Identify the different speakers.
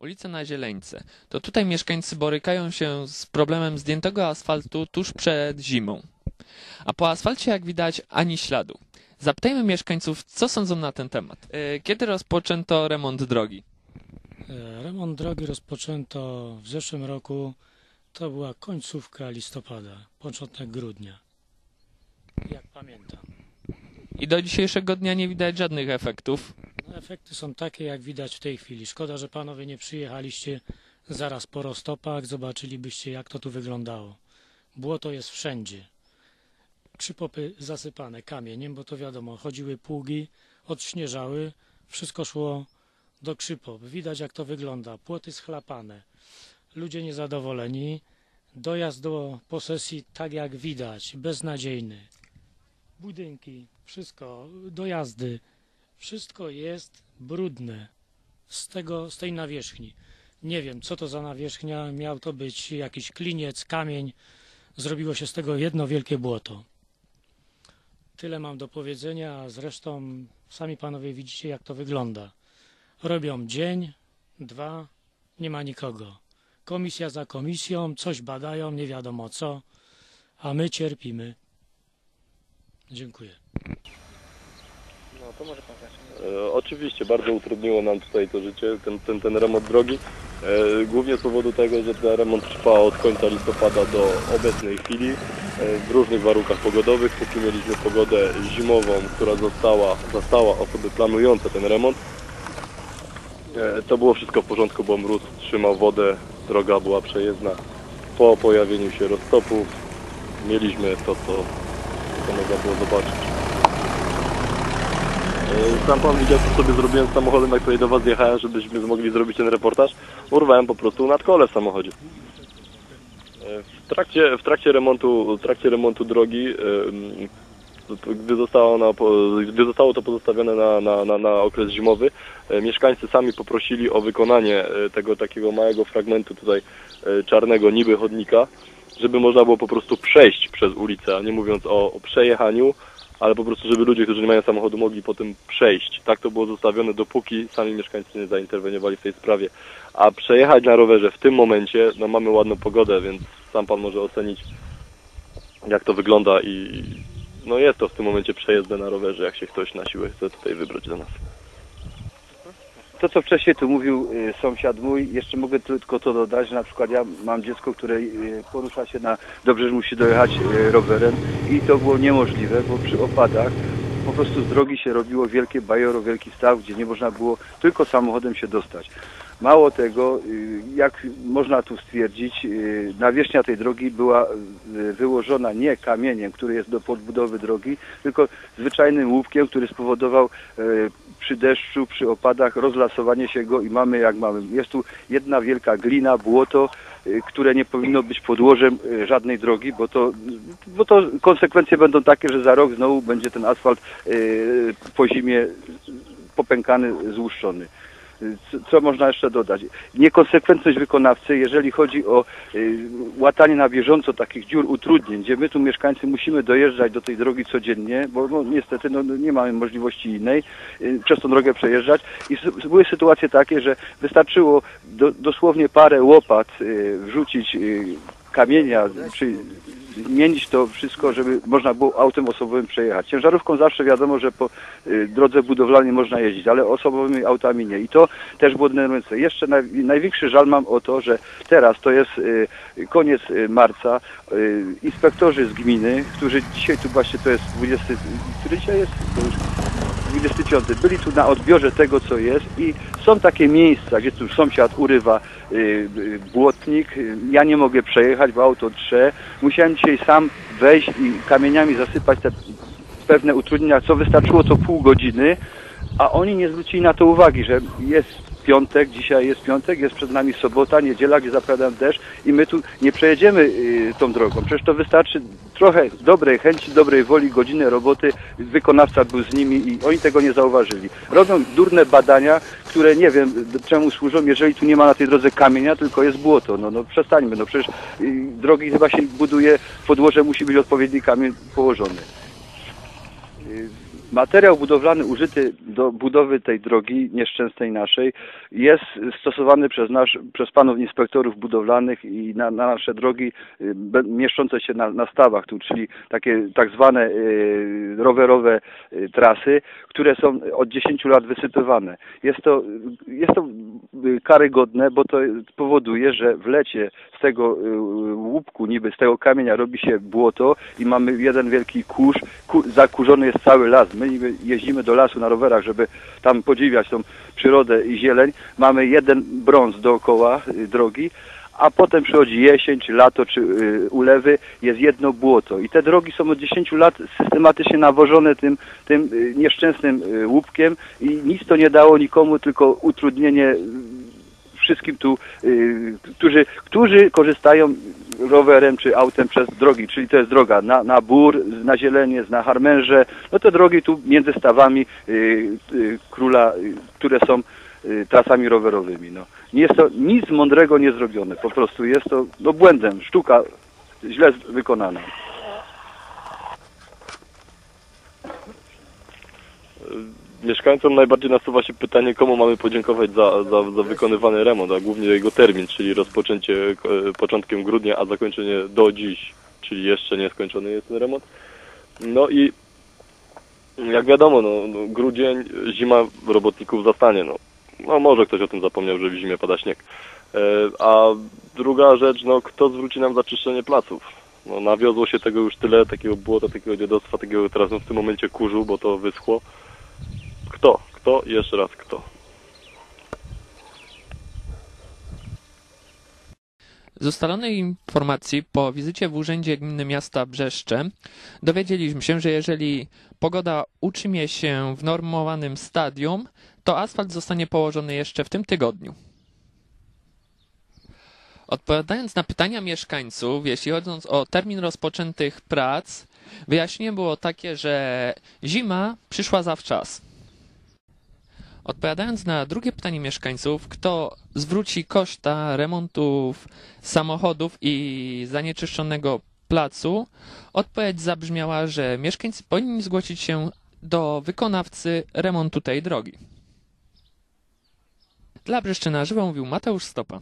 Speaker 1: Ulica na Zieleńce. To tutaj mieszkańcy borykają się z problemem zdjętego asfaltu tuż przed zimą. A po asfalcie, jak widać, ani śladu. Zapytajmy mieszkańców, co sądzą na ten temat. E, Kiedy rozpoczęto remont drogi?
Speaker 2: E, Remont drogi rozpoczęto w zeszłym roku. To była końcówka listopada, początek grudnia. Jak pamiętam.
Speaker 1: I do dzisiejszego dnia nie widać żadnych efektów.
Speaker 2: Efekty są takie, jak widać w tej chwili. Szkoda, że panowie nie przyjechaliście zaraz po roztopach, zobaczylibyście, jak to tu wyglądało. Błoto jest wszędzie. Przypopy zasypane kamieniem, bo to wiadomo, chodziły pługi, odśnieżały, wszystko szło do krzypop. Widać, jak to wygląda. Płoty schlapane. Ludzie niezadowoleni. Dojazd do posesji, tak jak widać, beznadziejny. Budynki, wszystko, dojazdy, wszystko jest brudne z, tego, z tej nawierzchni. Nie wiem, co to za nawierzchnia. Miał to być jakiś kliniec, kamień. Zrobiło się z tego jedno wielkie błoto. Tyle mam do powiedzenia, a zresztą sami panowie widzicie, jak to wygląda. Robią dzień, dwa, nie ma nikogo. Komisja za komisją, coś badają, nie wiadomo co, a my cierpimy. Dziękuję.
Speaker 3: No to może pan.
Speaker 4: E, Oczywiście, bardzo utrudniło nam tutaj to życie, ten, ten, ten remont drogi. E, głównie z powodu tego, że ten remont trwa od końca listopada do obecnej chwili e, w różnych warunkach pogodowych. Póki mieliśmy pogodę zimową, która została, zastała osoby planujące ten remont, e, to było wszystko w porządku, bo mróz trzymał wodę, droga była przejezdna. Po pojawieniu się roztopów mieliśmy to, co można było zobaczyć. E, Sam pan widział, co sobie zrobiłem z samochodem, jak tutaj do was jechałem, żebyśmy mogli zrobić ten reportaż. Urwałem po prostu nadkole w samochodzie. E, W trakcie, w trakcie, remontu, w trakcie remontu drogi, to- gdy zostało, gdy zostało to pozostawione na, na, na, na okres zimowy, mieszkańcy sami poprosili o wykonanie tego takiego małego fragmentu tutaj czarnego niby chodnika, żeby można było po prostu przejść przez ulicę, a nie mówiąc o, o przejechaniu, ale po prostu, żeby ludzie, którzy nie mają samochodu, mogli po tym przejść. Tak to było zostawione, dopóki sami mieszkańcy nie zainterweniowali w tej sprawie. A przejechać na rowerze w tym momencie, no mamy ładną pogodę, więc sam pan może ocenić, jak to wygląda i no jest to w tym momencie przejezdne na rowerze, jak się ktoś na siłę chce tutaj wybrać do nas.
Speaker 5: To, co wcześniej tu mówił y, sąsiad mój, jeszcze mogę tylko to dodać, że na przykład ja mam dziecko, które y, porusza się na, dobrze, że musi dojechać y, rowerem i to było niemożliwe, bo przy opadach po prostu z drogi się robiło wielkie bajoro, wielki staw, gdzie nie można było tylko samochodem się dostać. Mało tego, y, jak można tu stwierdzić, y, nawierzchnia tej drogi była y, wyłożona nie kamieniem, który jest do podbudowy drogi, tylko zwyczajnym łupkiem, który spowodował przy deszczu, przy opadach rozlasowanie się go i mamy jak mamy. Jest tu jedna wielka glina, błoto, które nie powinno być podłożem żadnej drogi, bo to, bo to konsekwencje będą takie, że za rok znowu będzie ten asfalt po zimie popękany, złuszczony. Co- można jeszcze dodać? Niekonsekwentność wykonawcy, jeżeli chodzi o y, łatanie na bieżąco takich dziur, utrudnień, gdzie my tu mieszkańcy musimy dojeżdżać do tej drogi codziennie, bo no, niestety no, no, nie mamy możliwości innej, y, przez tą drogę przejeżdżać. I były sytuacje takie, że wystarczyło do, dosłownie parę łopat y, wrzucić kamienia, czy zmienić to wszystko, żeby można było autem osobowym przejechać. Ciężarówką zawsze wiadomo, że po y, drodze budowlanej można jeździć, ale osobowymi autami nie. I to też było denerwujące. Jeszcze naj, największy żal mam o to, że teraz to jest y, koniec y, marca. Inspektorzy z gminy, którzy dzisiaj tu właśnie to jest 20, który dzisiaj jest? To już 25. Byli tu na odbiorze tego, co jest i są takie miejsca, gdzie tu sąsiad urywa y, y, błotnik. Ja nie mogę przejechać, bo auto trze. Musiałem dzisiaj sam wejść i kamieniami zasypać te pewne utrudnienia, co wystarczyło to pół godziny, a oni nie zwrócili na to uwagi, że jest piątek, dzisiaj jest piątek, jest przed nami sobota, niedziela, gdzie zapowiadam deszcz i my tu nie przejedziemy y, tą drogą. Przecież to wystarczy trochę dobrej chęci, dobrej woli, godziny roboty, wykonawca był z nimi i oni tego nie zauważyli. Robią durne badania, które nie wiem czemu służą, jeżeli tu nie ma na tej drodze kamienia, tylko jest błoto. No, no przestańmy, no przecież y, drogi chyba się buduje, podłoże musi być odpowiedni kamień położony. Materiał budowlany użyty do budowy tej drogi nieszczęsnej naszej jest stosowany przez, nasz, przez panów inspektorów budowlanych i na, na nasze drogi y, be- mieszczące się na, na stawach tu, czyli takie tak zwane y, rowerowe y, trasy, które są od 10 lat wysypywane. Jest to, jest to y, karygodne, bo to powoduje, że w lecie z tego y, łupku, niby z tego kamienia robi się błoto i mamy jeden wielki kurz, ku, zakurzony jest cały las. My jeździmy do lasu na rowerach, żeby tam podziwiać tą przyrodę i zieleń. Mamy jeden brąz dookoła y, drogi, a potem przychodzi jesień, czy lato, czy y, ulewy, jest jedno błoto. I te drogi są od 10 lat systematycznie nawożone tym, tym y, nieszczęsnym łupkiem i nic to nie dało nikomu, tylko utrudnienie wszystkim tu, którzy, którzy korzystają rowerem czy autem przez drogi, czyli to jest droga na, na Bór, na Zieleniec, na Harmęże, no te drogi tu między stawami y, y, króla, y, które są trasami rowerowymi. No. Nie jest to nic mądrego nie zrobione, po prostu jest to no, błędem, sztuka źle wykonana.
Speaker 4: Mieszkańcom najbardziej nasuwa się pytanie, komu mamy podziękować za, za, za wykonywany remont, a głównie jego termin, czyli rozpoczęcie e, początkiem grudnia, a zakończenie do dziś, czyli jeszcze nieskończony jest ten remont. No i jak wiadomo, no, no, grudzień, zima robotników zastanie. No. no może ktoś o tym zapomniał, że w zimie pada śnieg. E, a druga rzecz, no kto zwróci nam za czyszczenie placów? No, nawiozło się tego już tyle, takiego błota, takiego dziadostwa, takiego teraz no, w tym momencie kurzu, bo to wyschło. Kto? Jeszcze raz kto?
Speaker 1: Z ustalonej informacji po wizycie w Urzędzie Gminy Miasta Brzeszcze dowiedzieliśmy się, że jeżeli pogoda utrzymie się w normowanym stadium, to asfalt zostanie położony jeszcze w tym tygodniu. Odpowiadając na pytania mieszkańców, jeśli chodzi o termin rozpoczętych prac, wyjaśnienie było takie, że zima przyszła zawczas. Odpowiadając na drugie pytanie mieszkańców, kto zwróci koszta remontów samochodów i zanieczyszczonego placu, odpowiedź zabrzmiała, że mieszkańcy powinni zgłosić się do wykonawcy remontu tej drogi. Dla Brzeszczyna żywo mówił Mateusz Stopa.